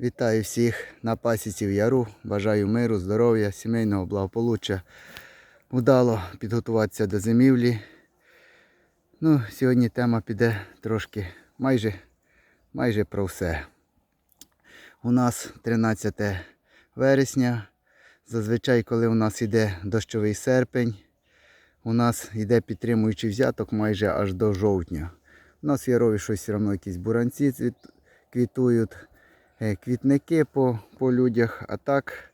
Вітаю всіх на пасіці в яру. Бажаю миру, здоров'я, сімейного благополуччя. Удало підготуватися до зимівлі. Ну, сьогодні тема піде трошки майже, майже про все. У нас 13 вересня. Зазвичай, коли у нас йде дощовий серпень, у нас йде підтримуючий взяток майже аж до жовтня. У нас в Ярові щось все одно якісь буранці квітують, квітники по, по людях, а так,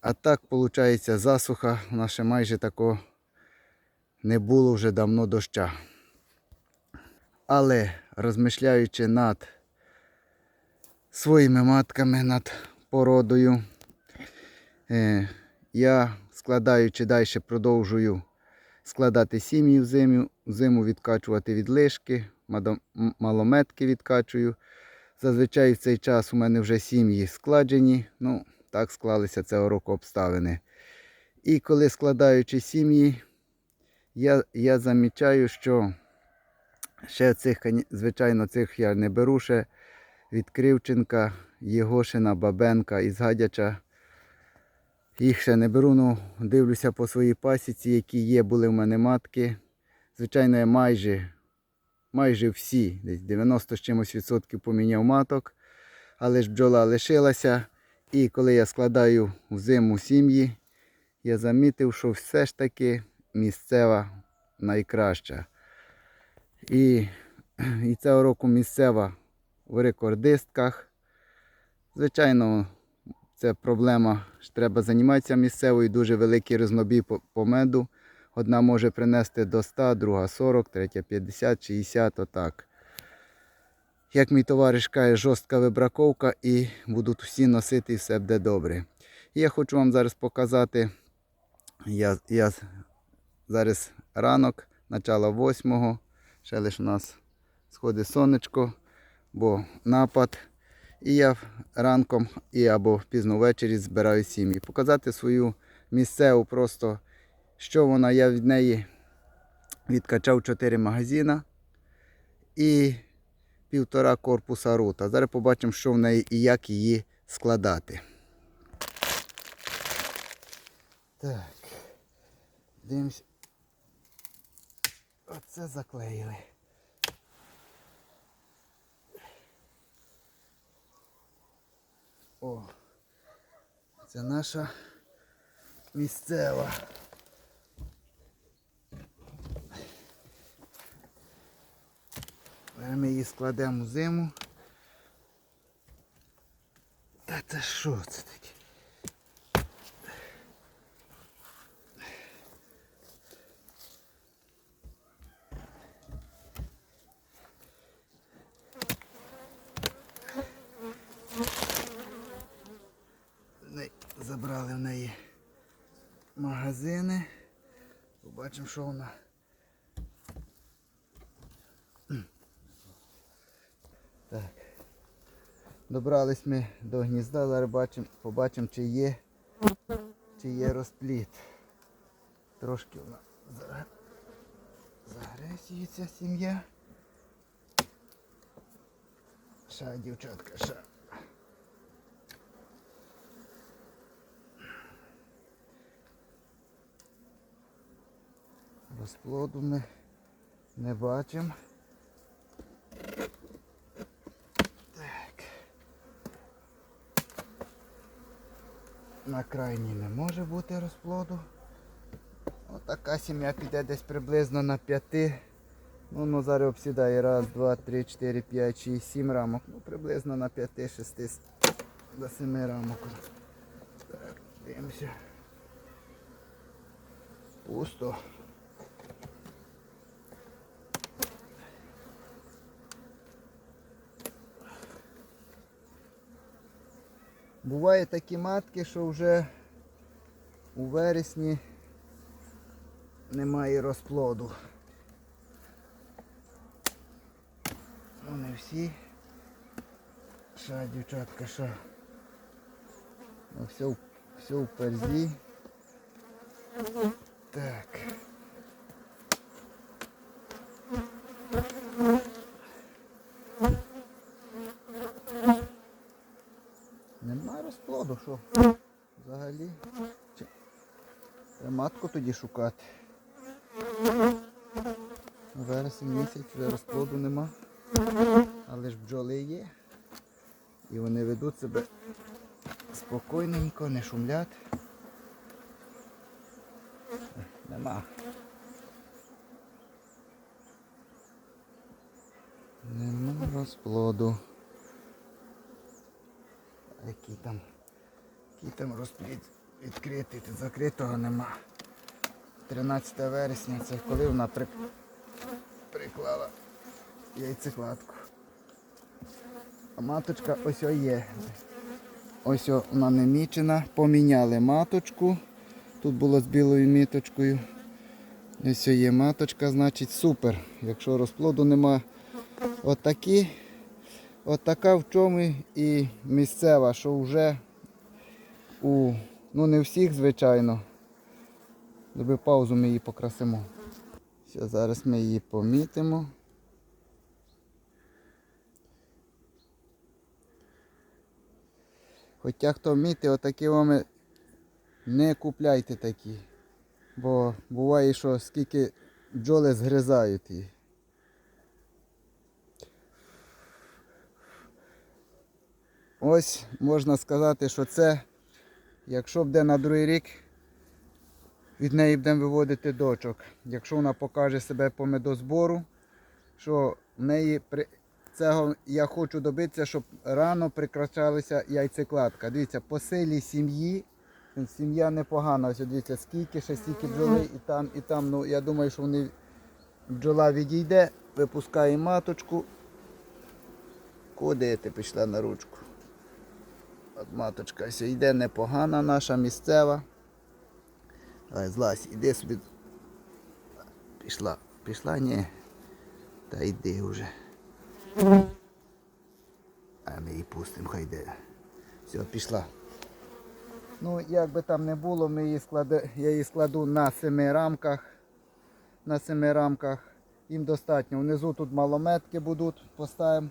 а так виходить засуха. У нас ще майже такого не було вже давно доща. Але розмишляючи над своїми матками, над породою, е, я складаючи далі, продовжую складати сім'ї в зиму, зиму відкачувати відлишки, мадо- м- малометки відкачую. Зазвичай в цей час у мене вже сім'ї складені. Ну, так склалися цього року обставини. І коли складаючи сім'ї, я, я замічаю, що ще цих, звичайно, цих я не беру ще від Кривченка, Єгошина, Бабенка із Гадяча. Їх ще не беру, ну дивлюся по своїй пасіці, які є, були в мене матки. Звичайно, я майже, майже всі, десь 90 з чимось відсотків поміняв маток, але ж бджола лишилася. І коли я складаю в зиму сім'ї, я замітив, що все ж таки місцева найкраща. І, і цього року місцева в рекордистках. Звичайно, це проблема, що треба займатися місцевою, дуже великий рознобій по, меду. Одна може принести до 100, друга 40, третя 50, 60, отак. Як мій товариш каже, жорстка вибраковка і будуть всі носити і все буде добре. І я хочу вам зараз показати, я, я зараз ранок, начало восьмого, ще лише у нас сходить сонечко, бо напад. І я ранком і або пізно ввечері збираю сім'ї. Показати свою місцеву просто, що вона. Я від неї відкачав 4 магазина і півтора корпуса рута. Зараз побачимо, що в неї і як її складати. Так. Дивимось. Оце заклеїли. О, це наша місцева. Ми її складемо зиму. Та це що це таке? Забрали в неї магазини. Побачимо, що вона. Так. Добрались ми до гнізда, зараз бачимо, побачимо, чи є, чи є розпліт. Трошки вона за- загресується сім'я. Ша, дівчатка, ша. Розплоду ми не бачимо. На крайній не може бути розплоду. Отака сім'я піде десь приблизно на п'яти. Ну, ну зараз обсідає раз, два, три, чотири, п'ять, шість, сім рамок. Ну, приблизно на п'яти, шести до семи рамок. Так, дивимося. Пусто. Бувають такі матки, що вже у вересні немає розплоду. Ну не всі. Ша, дівчатка, ша. Все, все в перзі. Так. розплоду, що? Взагалі. Матку тоді шукати. Вересень місяць вже розплоду нема. Але ж бджоли є. І вони ведуть себе спокійненько, не шумлять. Нема. Нема розплоду. Який там, який там розплід відкритий, закритого нема. 13 вересня, це коли вона при... приклала яйцекладку. А маточка ось о є. Ось вона не мічена. Поміняли маточку. Тут було з білою міточкою. Ось є маточка, значить супер. Якщо розплоду нема, отакі. Отака в чому і місцева, що вже у, ну не всіх, звичайно. Доби паузу ми її покрасимо. Все, зараз ми її помітимо. Хоча хто вміти, отакі вам не купляйте такі. Бо буває, що скільки бджоли згризають її. Ось можна сказати, що це, якщо буде на другий рік, від неї будемо виводити дочок. Якщо вона покаже себе по медозбору, що в неї при цього я хочу добитися, щоб рано прикрачалася яйцекладка. Дивіться, по силі сім'ї. Сім'я непогана. Ось дивіться, скільки, ще стільки бджоли і там, і там. Ну, я думаю, що вони бджола відійде, випускає маточку. Куди ти пішла на ручку? Маточка ось йде непогана наша місцева. Давай, злазь, іди собі. Пішла, пішла, ні. Та йди вже. А ми її пустимо, хай йде. Все, пішла. Ну, як би там не було, ми її складе, я її складу на семи рамках. На семи рамках. Їм достатньо. Внизу тут малометки будуть, поставимо.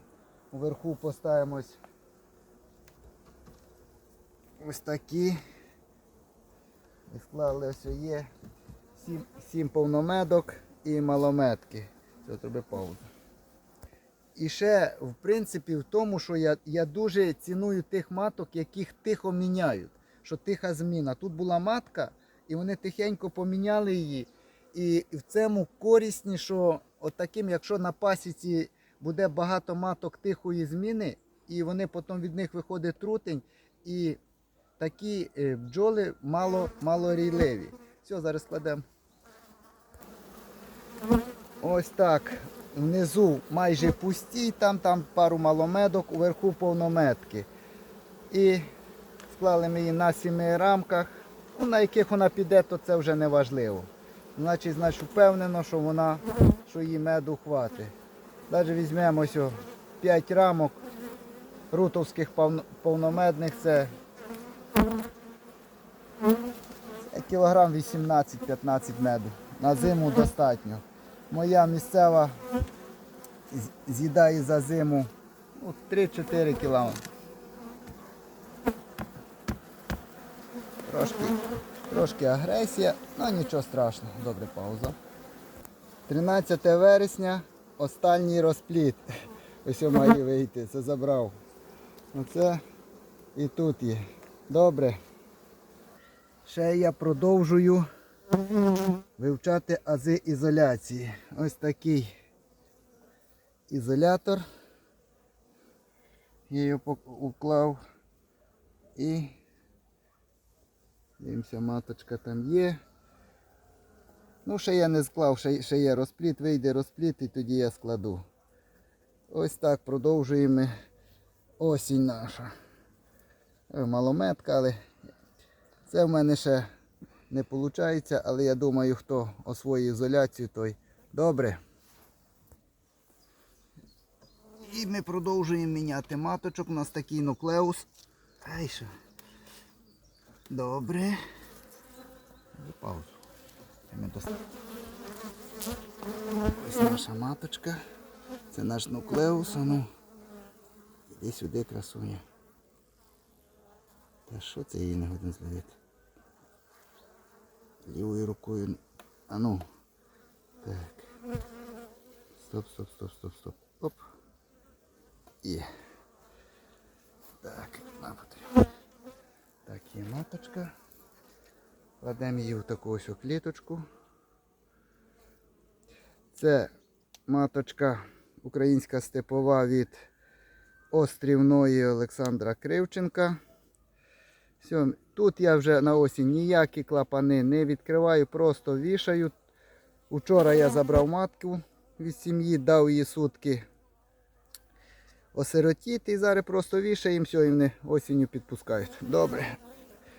Вверху поставимо ось. Ось такі. І склали ось є. Сім, сім повномедок і малометки. Все, зроби паузу. І ще, в принципі, в тому, що я, я дуже ціную тих маток, яких тихо міняють. Що тиха зміна. Тут була матка, і вони тихенько поміняли її. І в цьому корисні, що от якщо на пасіці буде багато маток тихої зміни, і вони потім від них виходить трутень, і такі е, бджоли мало, рійливі. Все, зараз складемо. Ось так. Внизу майже пусті, там, там пару маломедок, уверху повнометки. І склали ми її на сіми рамках. Ну, на яких вона піде, то це вже не важливо. Значить, значить впевнено, що вона, що їй меду хватить. Навіть візьмемо 5 рамок рутовських повномедних, це, це кілограм 18-15 меду. На зиму достатньо. Моя місцева з'їдає за зиму ну, 3-4 кілограми. Трошки, трошки агресія, але нічого страшного. Добре, пауза. 13 вересня, останній розпліт. Ось має вийти, це забрав. Оце і тут є. Добре. Ще я продовжую вивчати ази ізоляції. Ось такий ізолятор. Я його уклав і дивимося, маточка там є. Ну, ще я не склав, ще, ще є розпліт, вийде розпліт і тоді я складу. Ось так продовжуємо осінь наша. Е, Малометка, але це в мене ще не виходить, але я думаю, хто освоїть ізоляцію, той добре. І ми продовжуємо міняти маточок. У нас такий нуклеус. Ай що. Добре. Паузу. Ось наша маточка. Це наш нуклеус. Ну. Іди сюди, красуня. Та що це її не годин зловити? Лівою рукою. А ну. Так. Стоп, стоп, стоп, стоп, стоп. Оп. Є. Так, на. Так, є маточка. Кладемо її в таку ось кліточку. Це маточка українська степова від острівної Олександра Кривченка. Все, тут я вже на осінь ніякі клапани не відкриваю, просто вішаю. Учора я забрав матку від сім'ї, дав її сутки осиротіти і зараз просто вішаємо, все, і вони осінню підпускають. Добре.